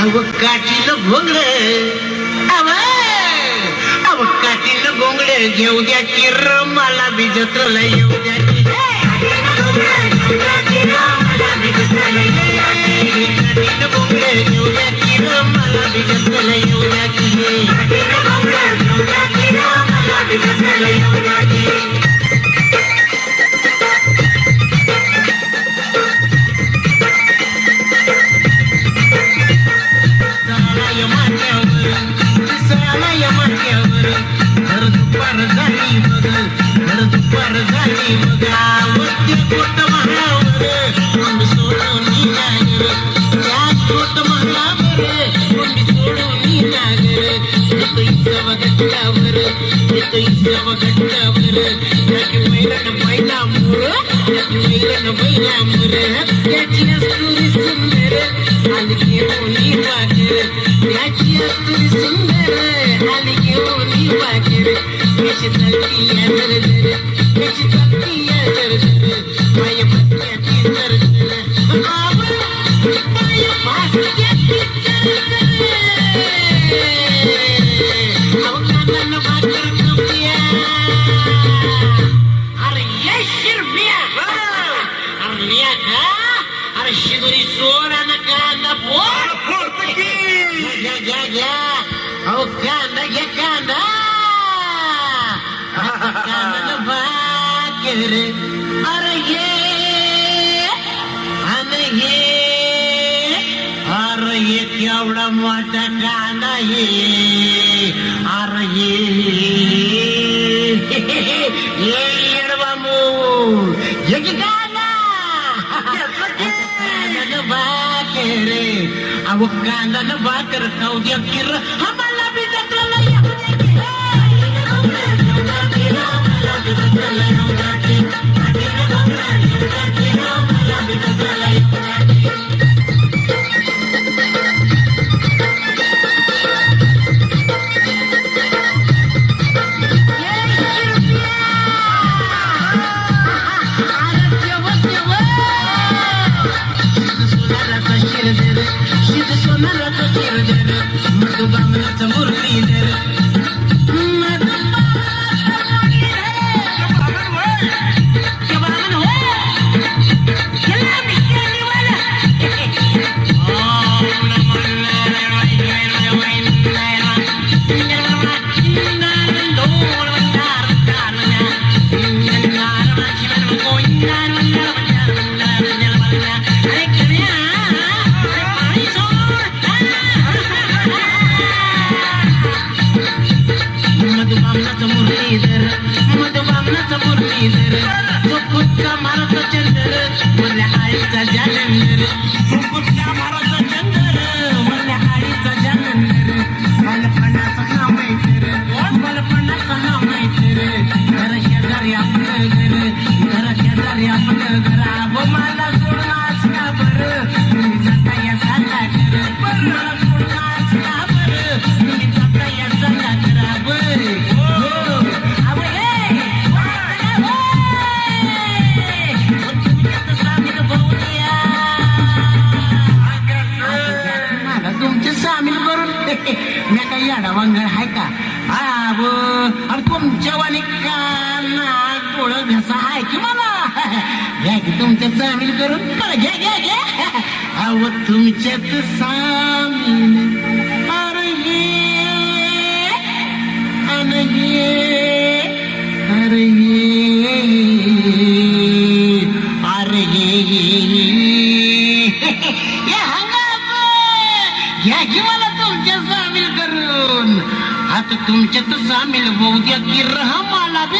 अव काठीला भोंगड अव अव काठीला भोंगड घेऊ द्या किर मला बी जत्रला येऊ द्या की. கைத்தவ கண்டவரு எனக்கு மயிலன மயிலாமூரு எனக்கு மயிலன மயிலாமூரு யாச்சிய சூரி சுந்தர அலிகே நீ பாக்கரு யாச்சிய சூரி சுந்தர அலிகே நீ பாக்கரு பேச்சு தள்ளி அசரதரு பேச்சு தள்ளி का अरे शिदोरी सोड आणि कांदा घ्या घ्या घ्या अहो कांदा घ्या कांदा कांदा भाकर अरे ये आणि ये अरे ये केवढा मोठा कांदा ये अरे ये अहो कांदा भाकर खाऊ द्या முரளியினர் Yeah. लवंग काही आहे का? हा अरे तुमच्या वाणी काना घसा आहे की मला? घ्या की तुमच्या सामील करून. बरं घ्या घ्या घ्या. अहो तुमच्यात सामील अरे ये अरे ये अरे ये अरे ये घ्या की मला. तुमच्यात सामील होऊ की रहा मला बी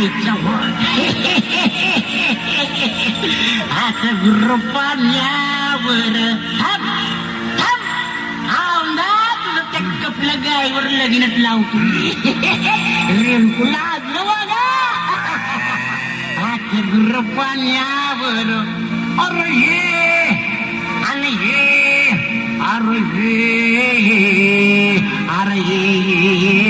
आईच्या आता गुरपाण्यावर त्या कपल्या गायवर लग्नात लावतो रेणकू बघा आता गुरपाण्यावर अरे ये आणि ये अरे अरे हे